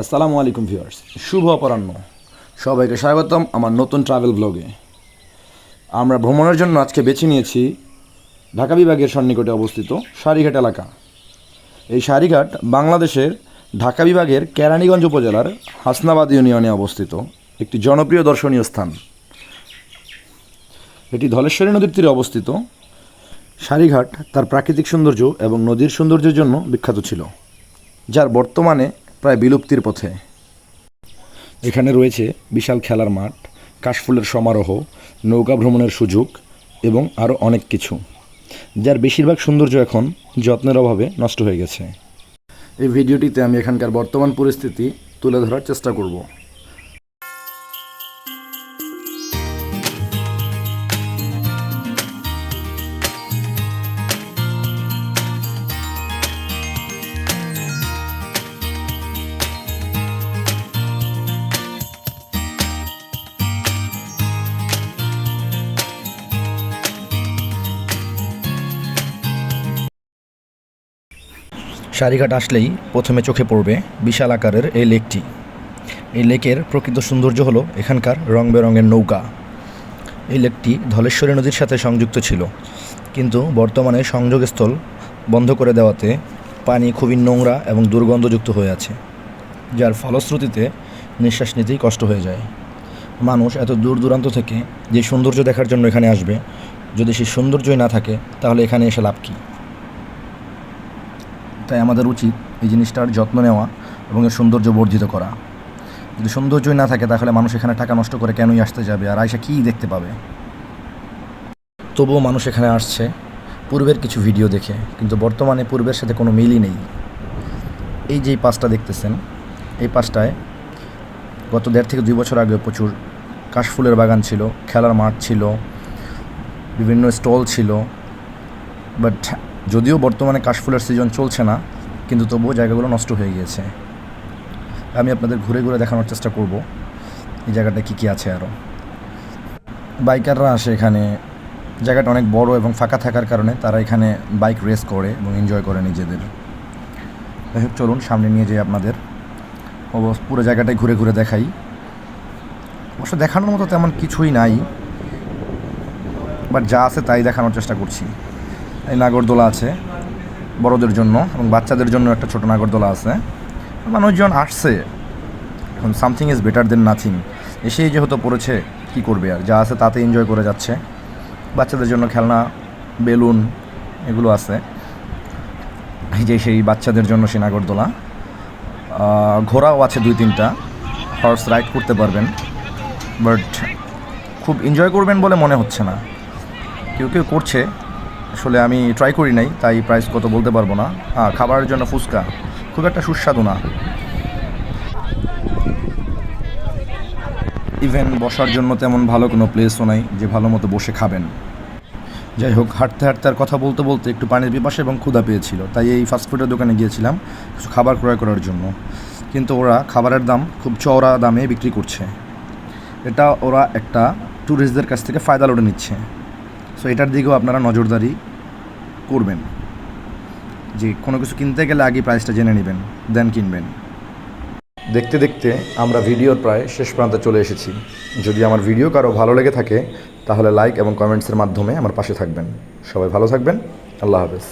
আসসালামু আলাইকুম ভিউয়ার্স, শুভ অপরাহ্ন। সবাইকে স্বাগতম আমার নতুন ট্রাভেল ব্লগে আমরা ভ্রমণের জন্য আজকে বেছে নিয়েছি ঢাকা বিভাগের সন্নিকটে অবস্থিত সারিঘাট এলাকা। এই সারিঘাট বাংলাদেশের ঢাকা বিভাগের কেরানীগঞ্জ উপজেলার হাসনাবাদ ইউনিয়নে অবস্থিত একটি জনপ্রিয় দর্শনীয় স্থান। এটি ধলেশ্বরী নদীর তীরে অবস্থিত। সারিঘাট তার প্রাকৃতিক সৌন্দর্য এবং নদীর সৌন্দর্যের জন্য বিখ্যাত ছিল, যার বর্তমানে প্রায় বিলুপ্তির পথে। এখানে রয়েছে বিশাল খেলার মাঠ কাশফুলের সমারোহ নৌকা ভ্রমণের সুযোগ এবং আরও অনেক কিছু যার বেশিরভাগ সৌন্দর্য এখন যত্নের অভাবে নষ্ট হয়ে গেছে। এই ভিডিওটিতে আমি এখানকার বর্তমান পরিস্থিতি তুলে ধরার চেষ্টা করব। সারিঘাট আসলেই প্রথমে চোখে পড়বে বিশাল আকারের এই লেকটি। এই লেকের প্রকৃত সৌন্দর্য হলো এখানকার রং বেরঙের নৌকা। এই লেকটি ধলেশ্বরী নদীর সাথে সংযুক্ত ছিল, কিন্তু বর্তমানে সংযোগস্থল বন্ধ করে দেওয়াতে পানি খুবই নোংরা এবং দুর্গন্ধযুক্ত হয়ে আছে, যার ফলশ্রুতিতে নিঃশ্বাস নিতেই কষ্ট হয়ে যায়। মানুষ এত দূর দূরান্ত থেকে যে সৌন্দর্য দেখার জন্য এখানে আসবে, যদি সেই সৌন্দর্যই না থাকে, তাহলে এখানে এসে লাভ কী? তাই আমাদের উচিত এই জিনিসটার যত্ন নেওয়া এবং এর সৌন্দর্য বর্ধিত করা। যদি সৌন্দর্যই না থাকে তাহলে মানুষ এখানে টাকা নষ্ট করে কেনই আসতে যাবে? আর আয়সা কী দেখতে পাবে? তবুও মানুষ এখানে আসছে, পূর্বের কিছু ভিডিও দেখে, কিন্তু বর্তমানে পূর্বের সাথে কোনো মিলই নেই। এই যে পাসটা দেখতেছেন, এই পাসটায় গত দেড় থেকে দুই বছর আগে প্রচুর কাশফুলের বাগান ছিল, খেলার মাঠ ছিল, বিভিন্ন স্টল ছিল, বাট যদিও বর্তমানে কাশফুলের সিজন চলছে না, কিন্তু তবুও জায়গাগুলো নষ্ট হয়ে গিয়েছে। আমি আপনাদের ঘুরে ঘুরে দেখানোর চেষ্টা করব, এই জায়গাটা কী কী আছে আরও বাইকাররা আসে এখানে। জায়গাটা অনেক বড় এবং ফাঁকা থাকার কারণে তারা এখানে বাইক রেস করে এবং এনজয় করে নিজেদের। যাই হোক, চলুন সামনে নিয়ে যাই আপনাদের। অবশ্য পুরো জায়গাটাই ঘুরে ঘুরে দেখাই। অবশ্য দেখানোর মতো তেমন কিছুই নাই বাট যা আছে তাই দেখানোর চেষ্টা করছি। এই নাগরদোলা আছে, বড়দের জন্য এবং বাচ্চাদের জন্য একটা ছোট নাগরদোলা আছে। মানুষজন আসছে, এখন something is better than nothing এসেই যেহেতু পড়েছে, কি করবে আর? যা আছে তাতে এনজয় করে যাচ্ছে। বাচ্চাদের জন্য খেলনা, বেলুন, এগুলো আছে। এই যে সেই বাচ্চাদের জন্য সেই নাগরদোলা। ঘোড়াও আছে দুই তিনটা হর্স রাইড করতে পারবেন। বাট খুব এনজয় করবেন বলে মনে হচ্ছে না। কেউ কেউ করছে আসলে আমি ট্রাই করি নাই, তাই প্রাইস কত বলতে পারব না। হ্যাঁ খাবারের জন্য ফুচকা। খুব একটা সুস্বাদু না। ইভেন বসার জন্য তেমন ভালো কোনো প্লেসও নাই যে ভালো মতো বসে খাবেন। যাই হোক, হাঁটতে হাঁটতে আর কথা বলতে বলতে একটু পানির পিপাসা এবং ক্ষুধা পেয়েছিল, তাই এই ফাস্টফুডের দোকানে গিয়েছিলাম কিছু খাবার ক্রয় করার জন্য। কিন্তু ওরা খাবারের দাম খুব চওড়া দামে বিক্রি করছে। এটা ওরা একটা ট্যুরিস্টদের কাছ থেকে ফায়দা লুটে নিচ্ছে। সো এটার দিকেও আপনারা নজরদারি করবেন। যে কোনো কিছু কিনতে গেলে আগে প্রাইসটা জেনে নেবেন দেন কিনবেন। দেখতে দেখতে আমরা ভিডিওর প্রায় শেষ প্রান্তে চলে এসেছি। যদি আমার ভিডিও কারও ভালো লেগে থাকে, তাহলে লাইক এবং কমেন্টসের মাধ্যমে আমার পাশে থাকবেন। সবাই ভালো থাকবেন। আল্লাহ হাফেজ।